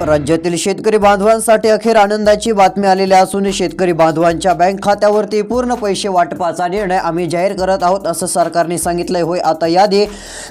राज्यातील शेतकरी बांधवांसाठी अखेर आनंदाची बातमी आलेली असून शेतकरी बांधवांच्या बँक खात्यावरती पूर्ण पैसे वाटपाचा निर्णय आम्ही जाहीर करत आहोत असं सरकारने सांगितलंय. होय आता यादी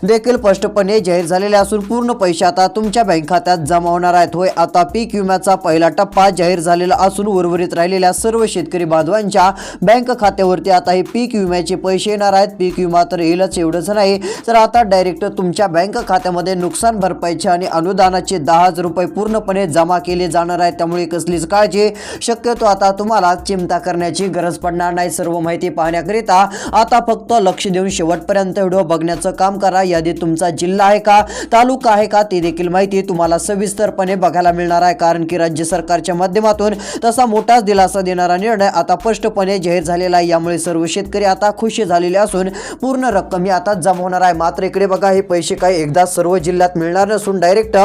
देखील स्पष्टपणे जाहीर झालेले असून पूर्ण पैसे आता तुमच्या बँक खात्यात जमा होणार आहेत. होय आता पीक विम्याचा पहिला टप्पा जाहीर झालेला असून उर्वरित राहिलेल्या सर्व शेतकरी बांधवांच्या बँक खात्यावरती आता हे पीक विम्याचे पैसे येणार आहेत. पीक विमा तर येईलच एवढंच नाही तर आता डायरेक्ट तुमच्या बँक खात्यामध्ये नुकसान भरपाईचे आणि अनुदानाचे दहा हजार रुपये पूर्ण पूर्णपणे जमा केले जाणार आहेत त्यामुळे कसलीच काळजी शक्यतो आता तुम्हाला चिंता करण्याची गरज पडणार नाही. सर्व माहिती पाहण्याकरिता आता फक्त लक्ष देऊन शेवटपर्यंत व्हिडिओ बघण्याचं काम करा. यादीत तुमचा जिल्हा आहे का तालुका आहे का ते देखील माहिती तुम्हाला सविस्तरपणे बघायला मिळणार आहे. कारण की राज्य सरकारच्या माध्यमातून तसा मोठाच दिलासा देणारा निर्णय आता स्पष्टपणे जाहीर झालेला आहे. यामुळे सर्व शेतकरी आता खुश झालेले असून पूर्ण रक्कम ही आता जमा होणार आहे. मात्र इकडे बघा हे पैसे काही एकदा सर्व जिल्ह्यात मिळणार नसून डायरेक्ट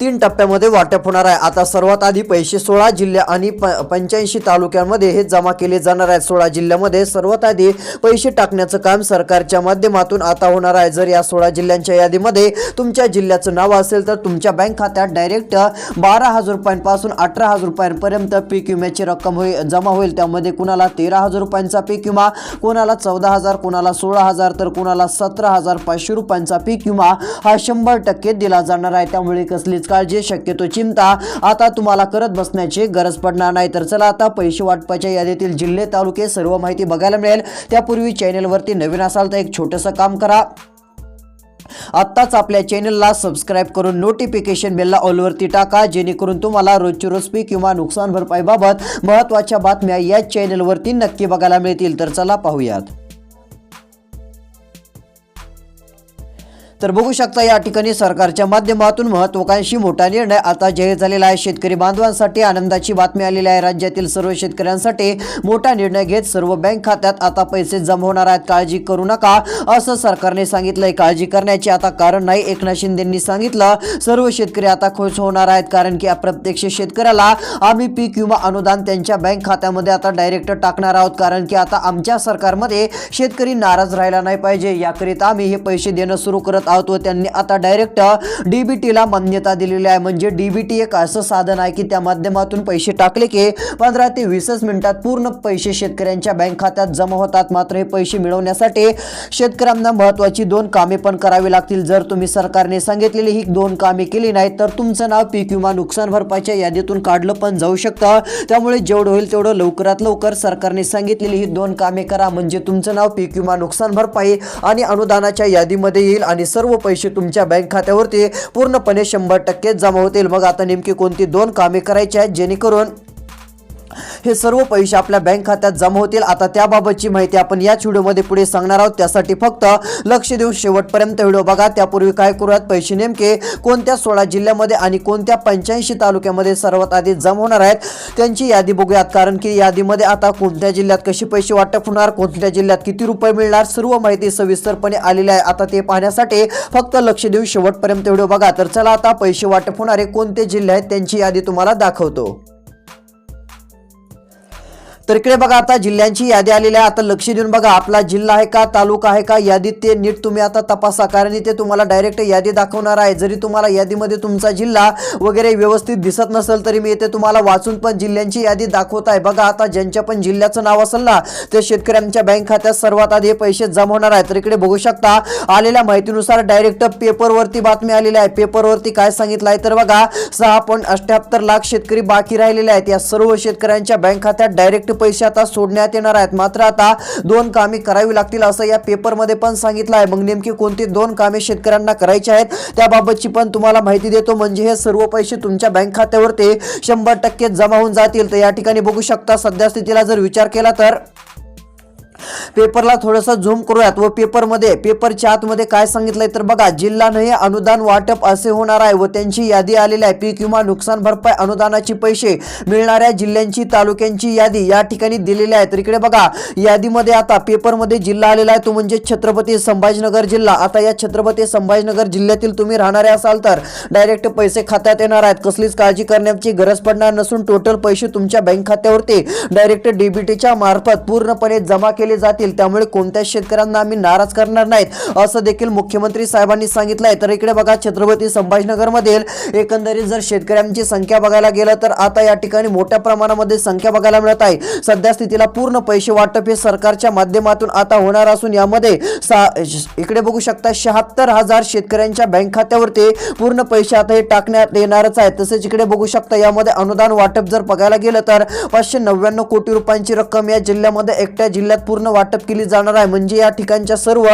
तीन टप्प्यामध्ये वाटप होणार आहे. आता सर्वात आधी पैसे सोळा जिल्हे आणि प पंच्याऐंशी तालुक्यांमध्ये हे जमा केले जाणार आहेत. सोळा जिल्ह्यामध्ये सर्वात आधी पैसे टाकण्याचं काम सरकारच्या माध्यमातून आता होणार आहे. जर या सोळा जिल्ह्यांच्या यादीमध्ये तुमच्या जिल्ह्याचं नाव असेल तर तुमच्या बँक खात्यात डायरेक्ट बारा हजार रुपयांपासून अठरा हजार रुपयांपर्यंत पीक विम्याची रक्कम होईल जमा होईल. त्यामध्ये कुणाला तेरा हजार रुपयांचा पीक विमा कोणाला चौदा हजार कोणाला सोळा हजार तर कोणाला सतरा हजार पाचशे रुपयांचा पीक विमा हा शंभर टक्के दिला जाणार आहे. त्यामुळे कसलीच काळजी शक्यतो चिंता. आता तुम्हाला करत बसण्याची गरज पडणार नाही. तर चला आता पैसे वाटपाच्या यादीतील जिल्हे तालुके सर्व माहिती बघायला मिळेल. त्यापूर्वी चॅनेलवरती नवीन असाल तर एक छोटंसं काम करा. आत्ताच आपल्या चॅनलला सबस्क्राईब करून नोटिफिकेशन बेलला ऑलवरती टाका. जेणेकरून तुम्हाला रोजची रोज पीक किंवा नुकसान भरपाईबाबत महत्त्वाच्या बातम्या या चॅनलवरती नक्की बघायला मिळतील. तर चला पाहूयात. तर बघू शकता या ठिकाणी सरकारच्या माध्यमातून महत्वाकांक्षी मोठा निर्णय आता जाहीर झालेला आहे. शेतकरी बांधवांसाठी आनंदाची बातमी आलेली आहे. राज्यातील सर्व शेतकऱ्यांसाठी मोठा निर्णय घेत सर्व बँक खात्यात आता पैसे जमा होणार आहेत. काळजी करू नका असं सरकारने सांगितलंय. काळजी करण्याचे आता कारण नाही एकनाथ शिंदेंनी सांगितलं. सर्व शेतकरी आता खुश होणार आहेत कारण की प्रत्यक्ष शेतकऱ्याला आम्ही पीक विमा अनुदान त्यांच्या बँक खात्यामध्ये आता डायरेक्ट टाकणार आहोत. कारण की आता आमच्या सरकारमध्ये शेतकरी नाराज राहिला नाही पाहिजे. याकरिता आम्ही हे पैसे देणं सुरू करत आहोत व त्यांनी आता डायरेक्ट डीबीटीला मान्यता दिलेली आहे. म्हणजे डीबीटी एक असं साधन आहे की त्या माध्यमातून पैसे टाकले की पंधरा ते वीसच मिनिटात पूर्ण पैसे शेतकऱ्यांच्या बँक खात्यात जमा होतात. मात्र हे पैसे मिळवण्यासाठी शेतकऱ्यांना महत्वाची दोन कामे पण करावी लागतील. जर तुम्ही सरकारने सांगितलेली ही दोन कामे केली नाहीत तर तुमचं नाव पीक विमा नुकसान भरपाईच्या यादीतून काढलं पण जाऊ शकतं. त्यामुळे जेवढं होईल तेवढं लवकरात लवकर सरकारने सांगितलेली ही दोन कामे करा. म्हणजे तुमचं नाव पीक विमा नुकसान भरपाई आणि अनुदानाच्या यादीमध्ये येईल आणि सर्व पैसे तुमच्या बँक खात्यावरती पूर्णपणे शंभर टक्के जमा होतील. मग आता नेमकी कोणती दोन कामे करायची आहेत? जेणेकरून हे सर्व पैसे आपल्या बँक खात्यात जमा होतील. आता त्याबाबतची माहिती आपण याच व्हिडिओमध्ये पुढे सांगणार आहोत. त्यासाठी फक्त लक्ष देऊन शेवटपर्यंत व्हिडिओ बघा. त्यापूर्वी काय करूयात? पैसे नेमके कोणत्या सोळा जिल्ह्यामध्ये आणि कोणत्या पंच्याऐंशी तालुक्यामध्ये सर्वात आधी जमा होणार आहेत? त्यांची यादी बघूयात. कारण की यादीमध्ये आता कोणत्या जिल्ह्यात कशी पैसे वाटप होणार? कोणत्या जिल्ह्यात किती रुपये मिळणार? सर्व माहिती सविस्तरपणे आलेली आहे. आता ते पाहण्यासाठी फक्त लक्ष देऊन शेवटपर्यंत व्हिडिओ बघा. तर चला आता पैसे वाटप होणारे कोणते जिल्हे आहेत? त्यांची यादी तुम्हाला दाखवतो. तर इकडे बघा आता जिल्ह्यांची यादी आलेली आहे. आता लक्ष देऊन बघा आपला जिल्हा आहे का तालुका आहे का यादीत ते नीट तुम्ही आता तपासा. कारण इथे तुम्हाला डायरेक्ट यादी दाखवणार आहे. जरी तुम्हाला यादीमध्ये तुमचा जिल्हा वगैरे व्यवस्थित दिसत नसेल तरी मी इथे तुम्हाला वाचून पण जिल्ह्यांची यादी दाखवत आहे. बघा आता ज्यांच्या पण जिल्ह्याचं नाव असेल ना ते शेतकऱ्यांच्या बँक खात्यात सर्वात आधी हे पैसे जमा होणार आहे तर इकडे बघू शकता आलेल्या माहितीनुसार डायरेक्ट पेपरवरती बातमी आलेली आहे. पेपरवरती काय सांगितलं आहे? तर बघा सहा पॉईंट अठ्ठ्याहत्तर लाख शेतकरी बाकी राहिलेले आहेत. या सर्व शेतकऱ्यांच्या बँक खात्यात डायरेक्ट पैसे आता सोडण्यात येणार आहेत. मात्र आता दोन कामे करावी लागतील असं या पेपरमध्ये पण सांगितलं आहे. मग नेमकी कोणती दोन कामे शेतकऱ्यांना करायची आहेत त्याबाबतची पण तुम्हाला माहिती देतो. म्हणजे हे सर्व पैसे तुमच्या बँक खात्यावर ते शंभर टक्के जमा होऊन जातील. तर या ठिकाणी बघू शकता सध्या स्थितीला जर विचार केला तर पेपरला थोडंसं झूम करूयात व पेपरमध्ये पेपरच्या आतमध्ये काय सांगितलंय तर बघा जिल्हा नाही अनुदान वाटप असे होणार आहे व त्यांची यादी आलेली आहे. पीक विमा नुकसान भरपाई अनुदानाचे पैसे मिळणाऱ्या जिल्ह्यांची तालुक्यांची यादी या ठिकाणी दिलेली आहे. तर इकडे बघा यादीमध्ये आता पेपरमध्ये जिल्हा आलेला आहे. तो म्हणजे छत्रपती संभाजीनगर जिल्हा. आता या छत्रपती संभाजीनगर जिल्ह्यातील तुम्ही राहणारे असाल तर डायरेक्ट पैसे खात्यात येणार आहेत. कसलीच काळजी करण्याची गरज पडणार नसून टोटल पैसे तुमच्या बँक खात्यावरती डायरेक्ट डीबीटीच्या मार्फत पूर्णपणे जमा केले जातील त्यामुळे कोणत्याच शेतकऱ्यांना आम्ही नाराज करणार नाहीत असं देखील मुख्यमंत्री साहेबांनी सांगितलंय. तर इकडे बघा छत्रपती संभाजीनगर मधील एकंदरीत जर शेतकऱ्यांची संख्या बघायला गेलं तर आता या ठिकाणी मोठ्या प्रमाणामध्ये संख्या बघायला मिळत आहे. सध्या स्थितीला पूर्ण पैसे वाटप हे सरकारच्या माध्यमातून आता होणार असून यामध्ये इकडे बघू शकता शहात्तर हजार शेतकऱ्यांच्या बँक खात्यावरती पूर्ण पैसे आता हे टाकण्यात येणारच आहे तसेच इकडे बघू शकता यामध्ये अनुदान वाटप जर बघायला गेलं तर पाचशे नव्याण्णव कोटी रुपयांची रक्कम या जिल्ह्यामध्ये एकट्या जिल्ह्यात पूर्ण वाटप केली जाणार आहे. म्हणजे या ठिकाणच्या सर्व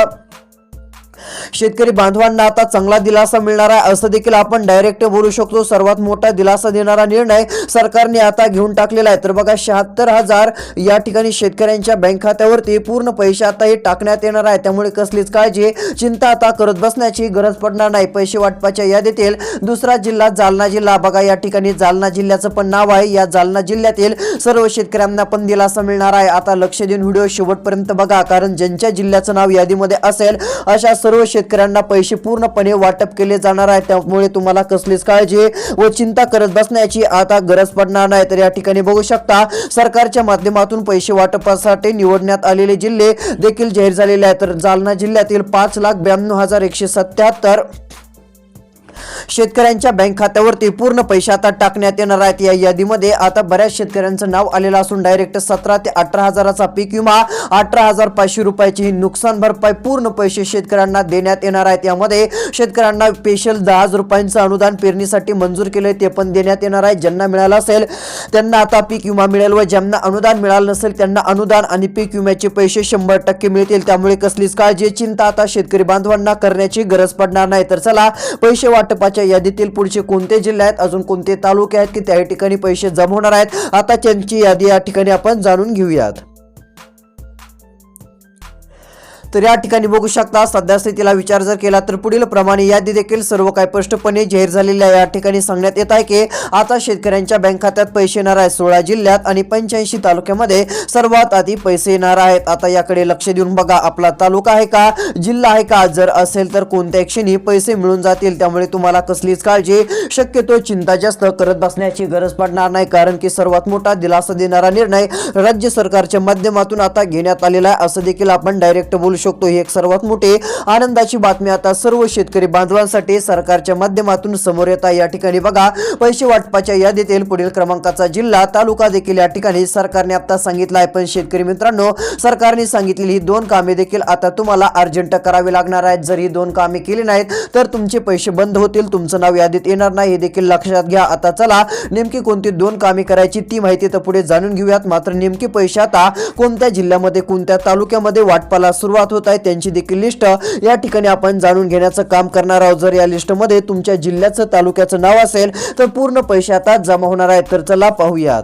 शेतकरी बांधवांना आता चांगला दिलासा मिळणार आहे असं देखील आपण डायरेक्ट बोलू शकतो. सर्वात मोठा दिलासा देणारा निर्णय सरकारने आता घेऊन टाकलेला आहे. तर बघा शहात्तर हजार या ठिकाणी शेतकऱ्यांच्या बँक खात्यावरती पूर्ण पैसे आता हे टाकण्यात येणार आहे. त्यामुळे कसलीच काळजी चिंता आता करत बसण्याची गरज पडणार नाही. पैसे वाटपाच्या यादीतील दुसरा जिल्हा जालना जिल्हा. बघा या ठिकाणी जालना जिल्ह्याचं पण नाव आहे. या जालना जिल्ह्यातील सर्व शेतकऱ्यांना पण दिलासा मिळणार आहे. आता लक्ष देऊन व्हिडिओ शेवटपर्यंत बघा कारण ज्यांच्या जिल्ह्याचं नाव यादीमध्ये असेल अशा सर्व शेतकऱ्यांना पैसे पूर्णपणे वाटप केले जाणार आहे. त्यामुळे तुम्हाला कसलीच काळजी व चिंता करत बसण्याची आता गरज पडणार नाही. तर या ठिकाणी बघू शकता सरकारच्या माध्यमातून पैसे वाटपासाठी निवडण्यात आलेले जिल्हे देखील जाहीर झालेले आहेत. तर जालना जिल्ह्यातील पाच लाख ब्याण्णव हजार एकशे सत्याहत्तर शेतकऱ्यांच्या बँक खात्यावरती पूर्ण पैसे आता टाकण्यात येणार आहेत. या यादीमध्ये आता बऱ्याच शेतकऱ्यांचं नाव आलेलं असून डायरेक्ट सतरा ते अठरा हजाराचा पीक विमा अठरा हजार पाचशे रुपयाची ही नुकसान भरपाई पूर्ण पैसे शेतकऱ्यांना देण्यात येणार आहेत. यामध्ये शेतकऱ्यांना स्पेशल दहा हजार रुपयांचं अनुदान पेरणीसाठी मंजूर केले ते पण देण्यात येणार आहे. ज्यांना मिळालं असेल त्यांना आता पीक विमा मिळेल व ज्यांना अनुदान मिळालं नसेल त्यांना अनुदान आणि पीक विम्याचे पैसे शंभर टक्के मिळतील. त्यामुळे कसलीच काळजी चिंता आता शेतकरी बांधवांना करण्याची गरज पडणार नाही. तर चला पैसे वाटपाच्या यादीतील पुढचे कोणते जिल्हे आहेत अजून कोणते तालुके आहेत की त्या ठिकाणी पैसे जमा होणार आहेत आता त्यांची यादी या ठिकाणी आपण जाणून घेऊयात. तर या ठिकाणी बघू शकता सध्या स्थितीला विचार जर केला तर पुढील प्रमाणे यादी देखील सर्व काही स्पष्टपणे जाहीर झालेली आहे. या ठिकाणी सांगण्यात येत आहे की आता शेतकऱ्यांच्या बँक खात्यात पैसे येणार आहे सोळा जिल्ह्यात आणि पंच्याऐंशी तालुक्यामध्ये सर्वात आधी पैसे येणार आहेत. आता याकडे लक्ष देऊन बघा आपला तालुका आहे का जिल्हा आहे का? जर असेल तर कोणत्या क्षणी पैसे मिळून जातील. त्यामुळे तुम्हाला कसलीच काळजी शक्यतो चिंता जास्त करत बसण्याची गरज पडणार नाही. कारण की सर्वात मोठा दिलासा देणारा निर्णय राज्य सरकारच्या माध्यमातून आता घेण्यात आलेला आहे. असं देखील आपण डायरेक्ट बोलू शकतो. ही एक सर्वात मोठी आनंदाची बातमी आता सर्व शेतकरी बांधवांसाठी सरकारच्या माध्यमातून समोर येत आहे. या ठिकाणी बघा पैसे वाटपाच्या यादीतील पुढील क्रमांकाचा जिल्हा तालुका देखील या ठिकाणी सरकारने आता सांगितलं आहे. पण शेतकरी मित्रांनो सरकारने सांगितलेली ही दोन कामे देखील आता तुम्हाला अर्जंट करावी लागणार आहेत. जर ही दोन कामे केली नाहीत तर तुमचे पैसे बंद होतील तुमचं नाव यादीत येणार नाही. हे देखील लक्षात घ्या. आता चला नेमकी कोणती दोन कामे करायची ती माहिती तर पुढे जाणून घेऊयात. मात्र नेमके पैसे आता कोणत्या जिल्ह्यामध्ये कोणत्या तालुक्यामध्ये वाटपाला सुरुवात होत आहे. त्यांची देखील लिस्ट. या ठिकाणी आपण जाणून घेण्याचं काम करणार आहोत. जर या लिस्टमध्ये तुमच्या जिल्ह्याचं तालुक्याचं नाव असेल तर पूर्ण पैसे आता जमा होणार आहेत. तर चला पाहूयात.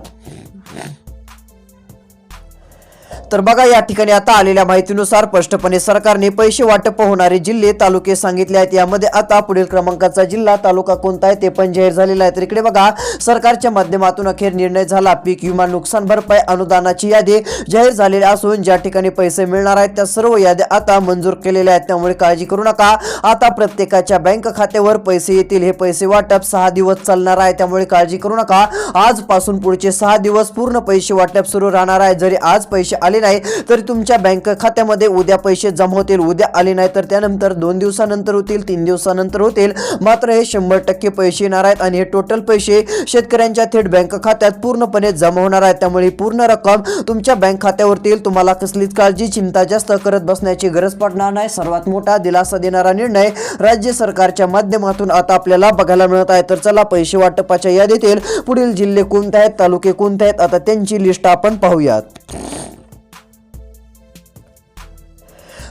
तर बघा या ठिकाणी आता आलेल्या माहितीनुसार स्पष्टपणे सरकारने पैसे वाटप होणारे जिल्हे तालुके सांगितले आहेत. यामध्ये आता पुढील क्रमांकाचा जिल्हा तालुका कोणता आहे ते पण जाहीर झालेला आहे. तर इकडे बघा सरकारच्या माध्यमातून अखेर निर्णय झाला. पीक विमा नुकसान भरपाई अनुदानाची यादी जाहीर झालेली असून ज्या ठिकाणी पैसे मिळणार आहेत त्या सर्व याद्या आता मंजूर केलेल्या आहेत. त्यामुळे काळजी करू नका. आता प्रत्येकाच्या बँक खात्यावर पैसे येतील हे पैसे वाटप सहा दिवस चालणार आहे. त्यामुळे काळजी करू नका. आजपासून पुढचे सहा दिवस पूर्ण पैसे वाटप सुरू राहणार आहे. जरी आज पैसे आले नाही तरी तुमच्या बँक खात्यामध्ये उद्या पैसे जमा होतील. उद्या आले नाही तर त्यानंतर दोन दिवसानंतर होतील तीन दिवसानंतर होतील. मात्र हे शंभर टक्के पैसे येणार आहेत आणि हे टोटल पैसे शेतकऱ्यांच्या थेट बँक खात्यात पूर्णपणे जमा होणार आहेत. त्यामुळे पूर्ण रक्कम तुमच्या बँक खात्यावरती येईल. तुम्हाला कसलीच काळजी चिंता जास्त करत बसण्याची गरज पडणार नाही. सर्वात मोठा दिलासा देणारा निर्णय राज्य सरकारच्या माध्यमातून आता आपल्याला बघायला मिळत आहे. तर चला पैसे वाटपाच्या यादीतील पुढील जिल्हे कोणते आहेत? तालुके कोणते आहेत? आता त्यांची लिस्ट आपण पाहूयात.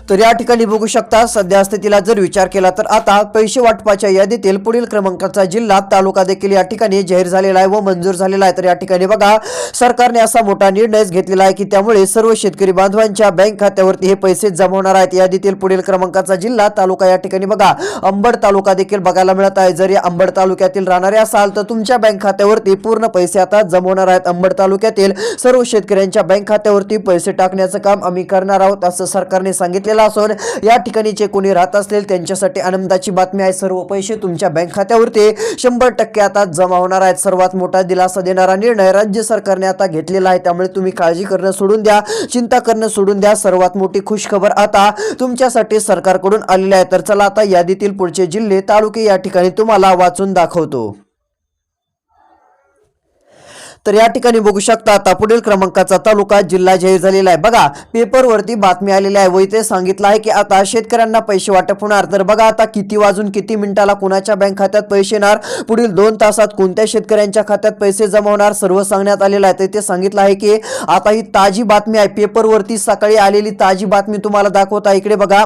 तर या ठिकाणी बघू शकता सध्या स्थितीला जर विचार केला तर आता पैसे वाटपाच्या यादीतील पुढील क्रमांकाचा जिल्हा तालुका देखील या ठिकाणी जाहीर झालेला आहे व मंजूर झालेला आहे. तर या ठिकाणी बघा सरकारने असा मोठा निर्णयच घेतलेला आहे की त्यामुळे सर्व शेतकरी बांधवांच्या बँक खात्यावरती हे पैसे जमा होणार आहेत. यादीतील पुढील क्रमांकाचा जिल्हा तालुका या ठिकाणी बघा अंबड तालुका देखील बघायला मिळत आहे. जर या अंबड तालुक्यातील राहणारे असाल तर तुमच्या बँक खात्यावरती पूर्ण पैसे आता जमा होणार आहेत. अंबड तालुक्यातील सर्व शेतकऱ्यांच्या बँक खात्यावरती पैसे टाकण्याचं काम आम्ही करणार आहोत असं सरकारने सांगितलेलं असून या ठिकाणी जे कोणी राहत असतील त्यांच्यासाठी आनंदाची बातमी आहे. सर्व पैसे तुमच्या बँक खात्यावरती शंभर टक्के आता जमा होणार आहेत. सर्वात मोठा दिलासा देणारा निर्णय राज्य सरकारने आता घेतलेला आहे. त्यामुळे तुम्ही काळजी करणं सोडून द्या चिंता करणं सोडून द्या. सर्वात मोठी खुशखबर आता तुमच्यासाठी सरकारकडून आलेली आहे. तर चला आता यादीतील पुढचे जिल्हे तालुके या ठिकाणी तुम्हाला वाचून दाखवतो. तर या ठिकाणी बघू शकता आता पुढील क्रमांकाचा तालुका जिल्हा जाहीर झालेला आहे. बघा पेपरवरती बातमी आलेली आहे व इथे सांगितलं आहे की आता शेतकऱ्यांना पैसे वाटप होणार. तर बघा आता किती वाजून किती मिनिटाला कुणाच्या बँक खात्यात पैसे येणार? पुढील दोन तासात कोणत्या शेतकऱ्यांच्या खात्यात पैसे जमा होणार? सर्व सांगण्यात आलेलं आहे. तर इथे सांगितलं आहे की आता ही ताजी बातमी आहे. पेपरवरती सकाळी आलेली ताजी बातमी तुम्हाला दाखवता इकडे बघा.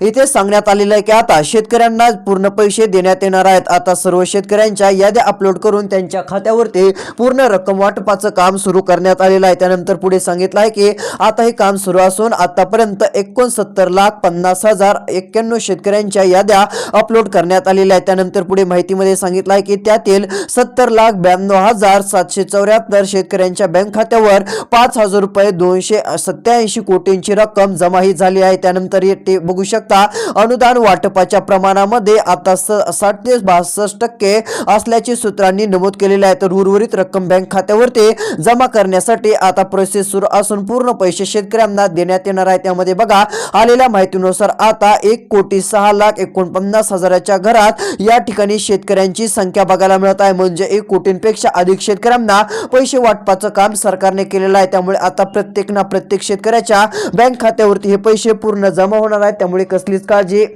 इथे सांगण्यात आलेलं आहे की आता शेतकऱ्यांना पूर्ण पैसे देण्यात येणार आहेत. आता सर्व शेतकऱ्यांच्या याद्या अपलोड करून त्यांच्या खात्यावरती पूर्ण रक्कम वाटपाचं काम सुरू करण्यात आलेलं आहे. त्यानंतर पुढे सांगितलं आहे की आता हे काम सुरू असून आतापर्यंत एकोणसत्तर लाख पन्नास हजार एक्क्याण्णव शेतकऱ्यांच्या याद्या अपलोड करण्यात आलेल्या आहेत. त्यानंतर पुढे माहितीमध्ये सांगितलं आहे की त्यातील सत्तर लाख ब्याण्णव हजार सातशे चौऱ्याहत्तर शेतकऱ्यांच्या बँक खात्यावर पाच हजार रुपये दोनशे सत्याऐंशी कोटींची रक्कम जमाही झाली आहे. त्यानंतर ते बघू शकता. अनुदान वाटपाच्या प्रमाणामध्ये आता स- साठ ते बासष्ट टक्के असल्याचे सूत्रांनी नमूद केलेले आहे. तर उर्वरित रक्कम बँक खात्यावरती जमा करण्यासाठी आता प्रोसेस सुरू असून पूर्ण पैसे शेतकऱ्यांना देण्यात येणार आहे. त्यामध्ये बघा आलेल्या माहितीनुसार आता एक कोटी सहा लाख एकोणपन्नास हजाराच्या घरात या ठिकाणी शेतकऱ्यांची संख्या बघायला मिळत आहे. म्हणजे एक कोटींपेक्षा अधिक शेतकऱ्यांना पैसे वाटपाचं काम सरकारने केलेलं आहे. त्यामुळे आता प्रत्येक ना प्रत्येक शेतकऱ्याच्या बँक खात्यावरती हे पैसे पूर्ण जमा होणार आहेत. त्यामुळे कसलीच काळजी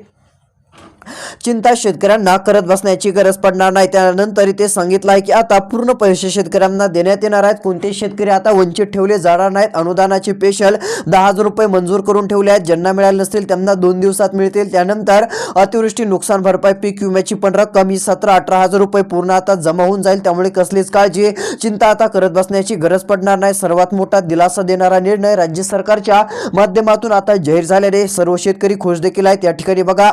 चिंता शेतकऱ्यांना करत बसण्याची गरज पडणार नाही. त्यानंतर इथे सांगितलं आहे की आता पूर्ण पैसे शेतकऱ्यांना देण्यात येणार आहेत. कोणते शेतकरी आता वंचित ठेवले जाणार नाहीत. अनुदानाचे पेशल दहा हजार रुपये मंजूर करून ठेवले आहेत. ज्यांना मिळाले नसतील त्यांना दोन दिवसात मिळतील. त्यानंतर अतिवृष्टी नुकसान भरपाई पीक विम्याची पण रक्कम ही सतरा अठरा हजार रुपये पूर्ण आता जमा होऊन जाईल. त्यामुळे कसलीच काळजी चिंता आता करत बसण्याची गरज पडणार नाही. सर्वात मोठा दिलासा देणारा निर्णय राज्य सरकारच्या माध्यमातून आता जाहीर झालेले सर्व शेतकरी खुश देखील आहेत. या ठिकाणी बघा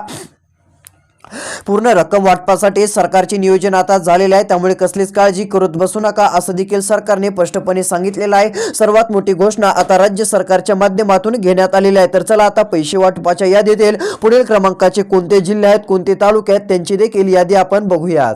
पूर्ण रक्कम वाटपासाठी सरकारचे नियोजन आता झालेले आहे. त्यामुळे कसलीच काळजी करत बसू नका असं देखील सरकारने स्पष्टपणे सांगितलेलं आहे. सर्वात मोठी घोषणा आता राज्य सरकारच्या माध्यमातून घेण्यात आलेली आहे. तर चला आता पैसे वाटपाच्या यादीतील पुढील क्रमांकाचे कोणते जिल्हे आहेत कोणते तालुके आहेत त्यांची देखील यादी आपण बघूयात.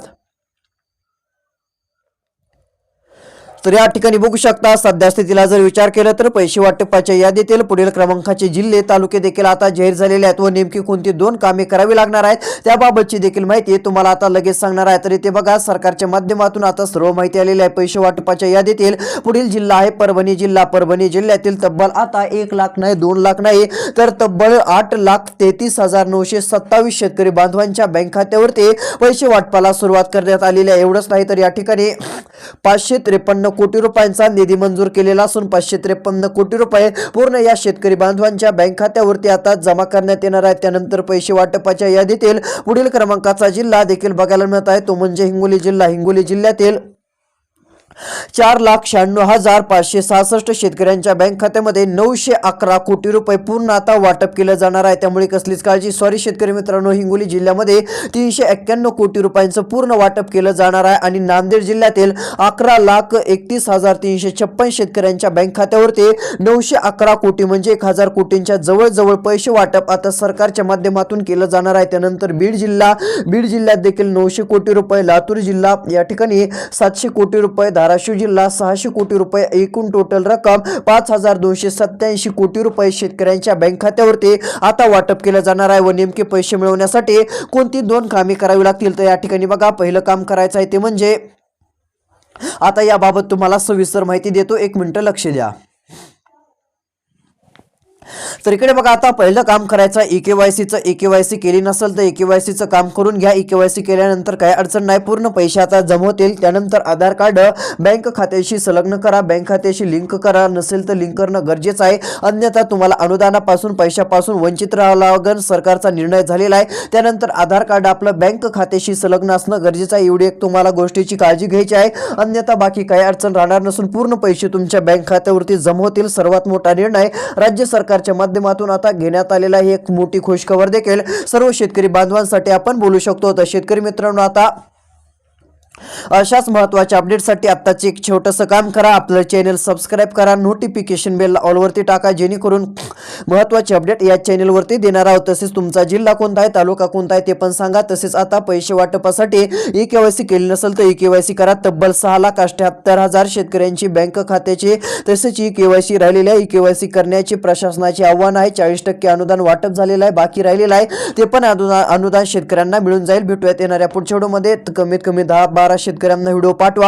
तर या ठिकाणी बघू शकता सध्या स्थितीला जर विचार केला तर पैसे वाटपाच्या यादीतील पुढील क्रमांकाचे जिल्हे तालुके देखील आता जाहीर झालेले आहेत व नेमकी कोणती दोन कामे करावी लागणार आहेत त्याबाबतची देखील माहिती तुम्हाला आता लगेच सांगणार आहे. तर इथे बघा सरकारच्या माध्यमातून आता सर्व माहिती आलेली आहे. पैसे वाटपाच्या यादीतील पुढील जिल्हा आहे परभणी जिल्हा. परभणी जिल्ह्यातील तब्बल आता एक लाख नाही दोन लाख नाही तर तब्बल आठ लाख तेहतीस हजार नऊशे सत्तावीस शेतकरी बांधवांच्या बँक खात्यावरती पैसे वाटपाला सुरुवात करण्यात आलेली आहे. एवढंच नाही तर या ठिकाणी पाचशे त्रेपन्न कोटी रुपयांचा निधी मंजूर केलेला असून पाचशे त्रेपन्न कोटी रुपये पूर्ण या शेतकरी बांधवांच्या बँक खात्यावरती आता जमा करण्यात येणार आहे त्यानंतर पैसे वाटपाच्या यादीतील पुढील क्रमांकाचा जिल्हा देखील बघायला मिळत आहे. तो म्हणजे हिंगोली जिल्हा. हिंगोली जिल्ह्यातील चार लाख शहाण्णव हजार पाचशे सहासष्ट शेतकऱ्यांच्या बँक खात्यामध्ये नऊशे अकरा कोटी रुपये पूर्ण आता वाटप केलं जाणार आहे. त्यामुळे कसलीच काळजी. सॉरी शेतकरी मित्रांनो हिंगोली जिल्ह्यामध्ये तीनशे एक्क्याण्णव कोटी रुपयांचं पूर्ण वाटप केलं जाणार आहे आणि नांदेड जिल्ह्यातील अकरा लाख एकतीस हजार तीनशे छप्पन शेतकऱ्यांच्या बँक खात्यावरती नऊशे अकरा कोटी म्हणजे एक हजार कोटींच्या जवळजवळ पैसे वाटप आता सरकारच्या माध्यमातून केलं जाणार आहे. त्यानंतर बीड जिल्हा बीड जिल्ह्यात देखील नऊशे कोटी रुपये लातूर जिल्हा या ठिकाणी सातशे कोटी रुपये धाराशिव जिल्हा सहाशे कोटी रुपये एकूण टोटल रक्कम पाच हजार दोनशे सत्याऐंशी कोटी रुपये शेतकऱ्यांच्या बँक खात्यावरती आता वाटप केलं जाणार आहे व नेमके पैसे मिळवण्यासाठी कोणती दोन कामे करावी लागतील? तर या ठिकाणी बघा पहिलं काम करायचं आहे ते म्हणजे आता याबाबत तुम्हाला सविस्तर माहिती देतो. एक मिनटं लक्ष द्या. तर इकडे बघा आता पहिलं काम करायचं ई के वाय सीचं ई के वाय सी केली नसेल तर ई के वाय काम करून घ्या. ई केवायसी सी केल्यानंतर काय अडचण नाही. पूर्ण पैसे आता जमा होतील त्यानंतर आधार कार्ड बँक खात्याशी संलग्न करा. बँक खात्याशी लिंक करा. नसेल तर लिंक करणं गरजेचं आहे. अन्यथा तुम्हाला अनुदानापासून पैशापासून वंचित राहावं लागेल. सरकारचा निर्णय झालेला आहे. त्यानंतर आधार कार्ड आपलं बँक खात्याशी संलग्न असणं गरजेचं आहे. एवढी एक तुम्हाला गोष्टीची काळजी घ्यायची आहे. अन्यथा बाकी काही अडचण राहणार नसून पूर्ण पैसे तुमच्या बँक खात्यावरती जमा होतील सर्वात मोठा निर्णय राज्य सरकार सरकारच्या माध्यमातून आता घेण्यात आलेला ही एक मोठी खुशखबर देखील. सर्व शेतकरी बांधवांसाठी आपण बोलू शकतो. तर शेतकरी मित्रांनो आता अशाच महत्त्वाच्या अपडेटसाठी आत्ताचे एक छोटंसं काम करा. आपलं चॅनल सबस्क्राईब करा. नोटिफिकेशन बेल ऑलवरती टाका. जेणेकरून महत्त्वाचे अपडेट या चॅनलवरती देणार आहोत. तसेच तुमचा जिल्हा कोणता आहे तालुका कोणता आहे ते पण सांगा. तसेच आता पैसे वाटपासाठी ई के वाय सी केली नसेल तर ई के वाय सी करा. तब्बल सहा लाख अठ्याहत्तर हजार शेतकऱ्यांची बँक खात्याचे तसेच E K Y C E K Y C प्रशासनाचे आव्हान आहे. चाळीस टक्के अनुदान वाटप झालेलं आहे. बाकी राहिलेलं आहे. ते पण अनुदान अनुदान शेतकऱ्यांना मिळून जाईल. भेटूयात येणाऱ्या पुढच्या व्हिडिओमध्ये. कमीत कमी दहा बारा शेतकऱ्यांना व्हिडिओ पाठवा.